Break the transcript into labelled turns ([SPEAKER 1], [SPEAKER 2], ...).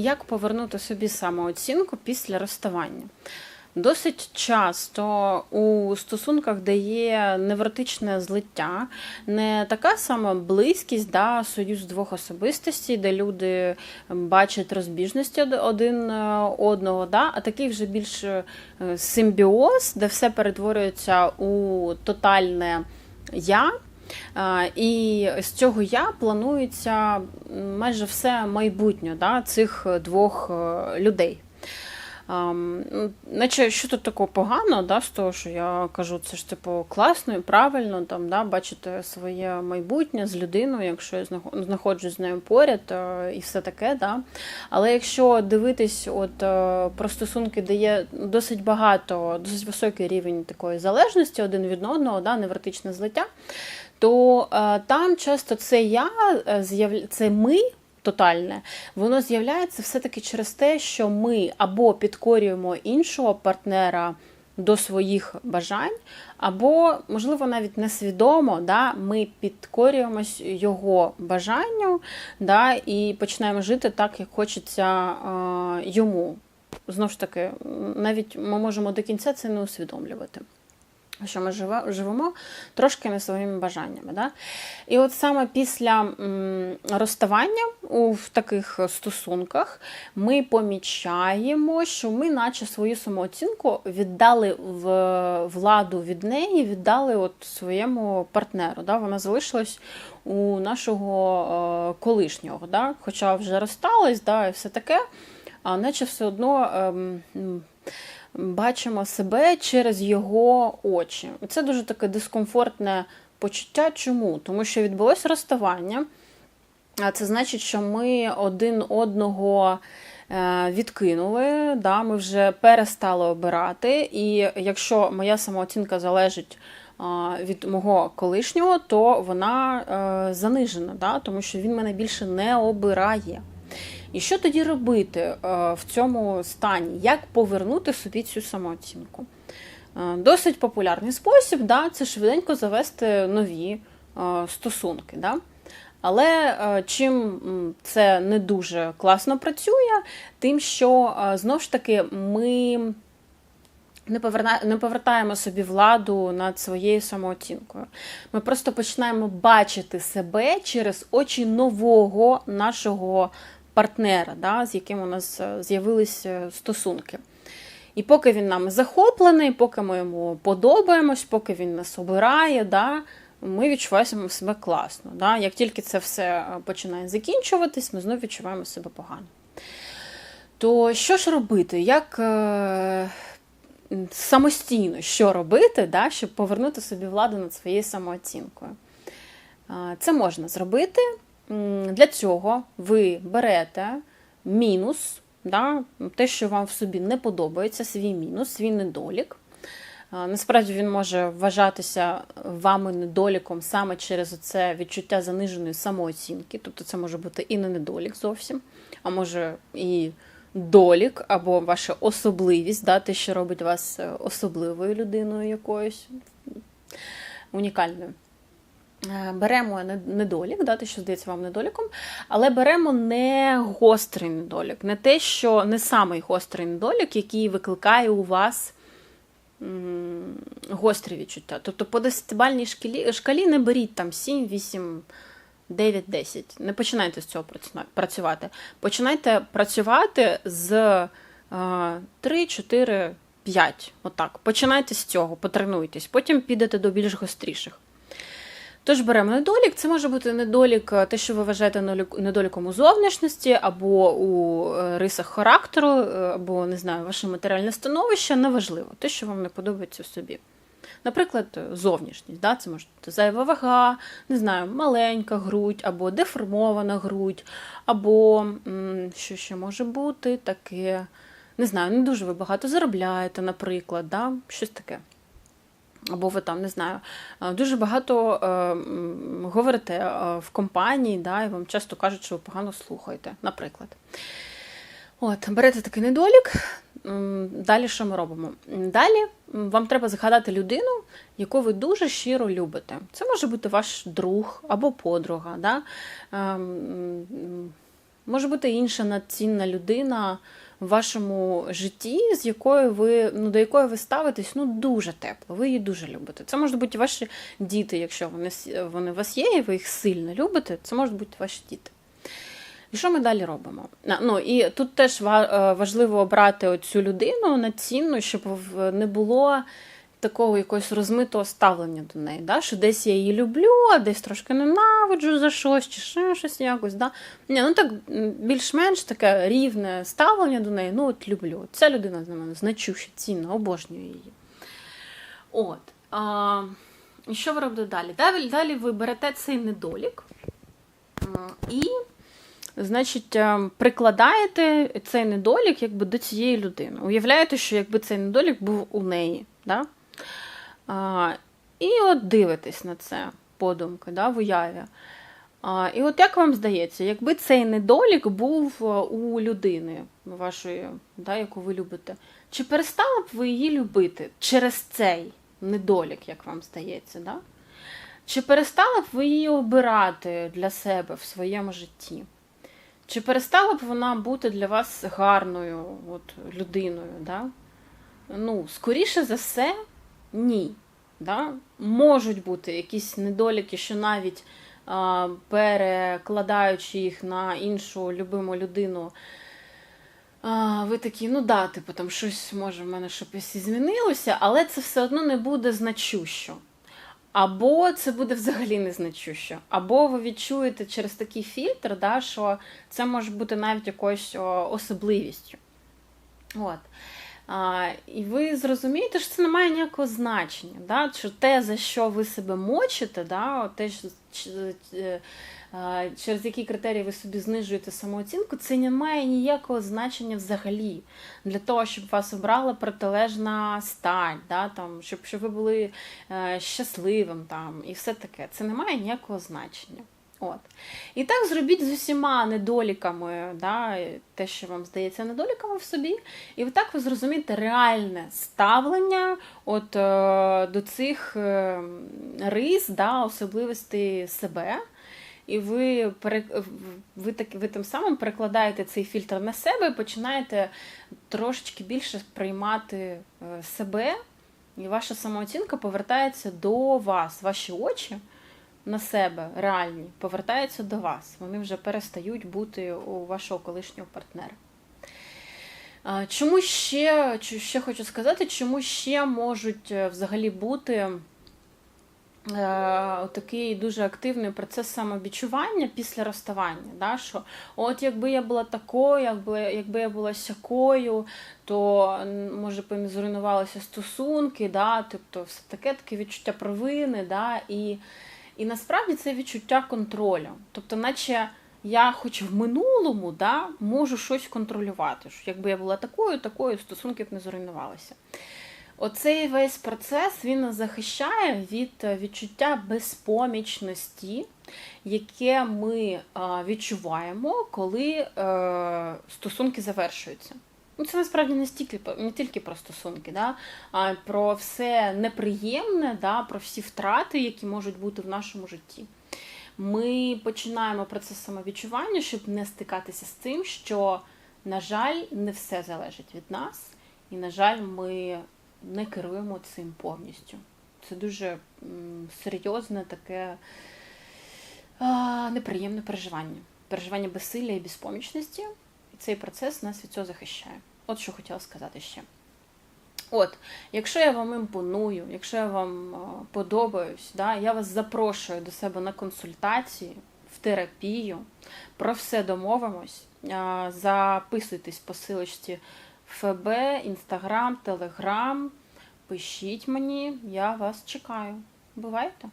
[SPEAKER 1] як повернути собі самооцінку після розставання. Досить часто у стосунках, де є невротичне злиття, не така сама близькість, да, союз двох особистостей, де люди бачать розбіжності один е, одного, да, а такий вже більш е, симбіоз, де все перетворюється у тотальне я. А, І з цього я планується майже все майбутнє да, цих двох е, людей. Ну, Наче що тут такого поганого, да, з того, що я кажу, це ж типу класно і правильно там, да, бачити своє майбутнє з людиною, якщо я знаходжусь з нею поряд е, і все таке. Да. Але якщо дивитись от, е, про стосунки, де є досить багато, досить високий рівень такої залежності один від одного, да, невротичне злиття, то е, там часто це я, це ми. Тотальне, воно з'являється все-таки через те, що ми або підкорюємо іншого партнера до своїх бажань, або, можливо, навіть несвідомо, да, ми підкорюємось його бажанню да, і починаємо жити так, як хочеться е, йому. Знову ж таки, навіть ми можемо до кінця це не усвідомлювати що ми живемо трошки не своїми бажаннями. Да? І от саме після розставання у в таких стосунках ми помічаємо, що ми, наче свою самооцінку, віддали в владу від неї, віддали от своєму партнеру. Да? Вона залишилась у нашого е, колишнього, да? хоча вже розстались, да, і все таке, а наче все одно. Бачимо себе через його очі. Це дуже таке дискомфортне почуття. Чому? Тому що відбулося розставання, а це значить, що ми один одного е, відкинули, да, ми вже перестали обирати. І якщо моя самооцінка залежить від мого колишнього, то вона е, занижена, да, тому що він мене більше не обирає. І що тоді робити е, в цьому стані? Як повернути собі цю самооцінку? Е, Досить популярний спосіб, да, це швиденько завести нові е, стосунки. Да? Але чим це не дуже класно працює, тим, що знову ж таки ми не повертаємо собі владу над своєю самооцінкою. Ми просто починаємо бачити себе через очі нового нашого партнера, да, з яким у нас е, з'явилися стосунки. І поки він нами захоплений, поки ми йому подобаємось, поки він нас обирає, да, ми відчуваємо себе класно. Да. Як тільки це все е, починає закінчуватись, ми знову відчуваємо себе погано. То що ж робити? Як е, самостійно що робити, да, щоб повернути собі владу над своєю самооцінкою? Е, Це можна зробити. Для цього ви берете мінус, да, те, що вам в собі не подобається, свій мінус, свій недолік. Насправді він може вважатися вами недоліком саме через це відчуття заниженої самооцінки. Тобто це може бути і не недолік зовсім, а може і долік, або ваша особливість, да, те, що робить вас е, особливою людиною якоюсь унікальною. Е, Беремо недолік, да, те, що здається вам недоліком, але беремо не гострий недолік, не те, що не самий гострий недолік, який викликає у вас гострі відчуття. Тобто по десятибальній шкалі, шкалі не беріть там 7, 8, 9, 10. Не починайте з цього працювати. Починайте працювати з е, 3, 4, 5. Отак. Починайте з цього, потренуйтесь, потім підете до більш гостріших. Тож беремо недолік. Це може бути недолік, е, те, що ви вважаєте недоліком у зовнішності, або у е, рисах характеру, е, або не знаю, ваше матеріальне становище, неважливо, те, що вам не подобається в собі. Наприклад, зовнішність, да? це може бути зайва вага, не знаю, маленька грудь, або деформована грудь, або що ще може бути таке, не знаю, не дуже ви багато заробляєте, наприклад, да? щось таке. Або ви там не знаю, е, дуже багато е, говорите е, в компанії, да, і вам часто кажуть, що ви погано слухаєте, наприклад. От, берете такий недолік. Далі що ми робимо? Далі вам треба згадати людину, яку ви дуже щиро любите. Це може бути ваш друг або подруга. Да? М, Може бути інша надцінна людина в вашому житті, з якою ви ну до якої ви ставитесь ну дуже тепло. Ви її дуже любите. Це можуть бути ваші діти, якщо вони вони у вас є, і ви їх сильно любите. Це можуть бути ваші діти. І що ми далі робимо? Ну і тут теж е, важливо обрати оцю людину на цінну, щоб не було такого якогось розмитого ставлення до неї. Да? Що десь я її люблю, а десь трошки ненавиджу за щось, чи ще щось якось. Да? Ні, ну так більш-менш таке рівне ставлення до неї. Ну, от люблю. Ця людина для мене значуща, цінна, обожнюю її. От. А, і що ви робите далі? Далі, далі ви берете цей недолік і значить, е, прикладаєте цей недолік якби до цієї людини. Уявляєте, що якби цей недолік був у неї. Да? А, і от дивитесь на це подумки, да, в уяві. А, і от як вам здається, якби цей недолік був е, у людини вашої, да, яку ви любите, чи перестали б ви її любити через цей недолік, як вам здається? Да? Чи перестали б ви її обирати для себе в своєму житті? Чи перестала б вона бути для вас гарною от, людиною? Да? Ну, скоріше за все, ні. Да? Можуть бути якісь недоліки, що навіть а, перекладаючи їх на іншу любиму людину, а, ви такі, ну да, типу, там щось може в мене щось змінилося, але це все одно не буде значущо. Або це буде взагалі незначущо, або ви відчуєте через такий фільтр, да, що це може бути навіть якоюсь особливістю. От. А, і ви зрозумієте, що це не має ніякого значення. Да? Що те, за що ви себе мочите, да? те, що, е, через які критерії ви собі знижуєте самооцінку, це не має ніякого значення взагалі. Для того, щоб вас обрала протилежна стать, да? там, щоб, щоб ви були е, щасливим там, і все таке. Це не має ніякого значення. От. І так зробіть з усіма недоліками, да, те, що вам здається недоліками в собі, і так ви зрозумієте реальне ставлення от, е, до цих е, рис, да, особливостей себе. І ви, ви, так, ви тим самим перекладаєте цей фільтр на себе і починаєте трошечки більше сприймати е, себе, і ваша самооцінка повертається до вас, ваші очі на себе реальні повертаються до вас. Вони вже перестають бути у вашого колишнього партнера. Чому ще, ще хочу сказати, чому ще можуть е, взагалі бути е, такий дуже активний процес самовідчування після розставання. Да? Що от якби я була такою, якби, якби я була сякою, то може б зруйнувалися стосунки, да? тобто все таке таке відчуття провини. Да? І, і насправді це відчуття контролю. Тобто, наче я хоч в минулому да, можу щось контролювати. Що якби я була такою, такою, стосунки б не зруйнувалися. Оцей весь процес він нас захищає від е, відчуття безпомічності, яке ми відчуваємо, коли е, стосунки завершуються. Ну, це насправді не стільки не тільки про стосунки, да, а про все неприємне, да, про всі втрати, які можуть бути в нашому житті. Ми починаємо процес самовідчування, щоб не стикатися з тим, що, на жаль, не все залежить від нас, і, на жаль, ми не керуємо цим повністю. Це дуже серйозне таке а, неприємне переживання. Переживання безсилля і безпомічності. Цей процес нас від цього захищає. От що хотіла сказати ще. От, якщо я вам імпоную, якщо я вам подобаюсь, да, я вас запрошую до себе на консультації, в терапію, про все домовимось. Записуйтесь по силочці ФБ, Інстаграм, Телеграм. Пишіть мені, я вас чекаю. Бувайте!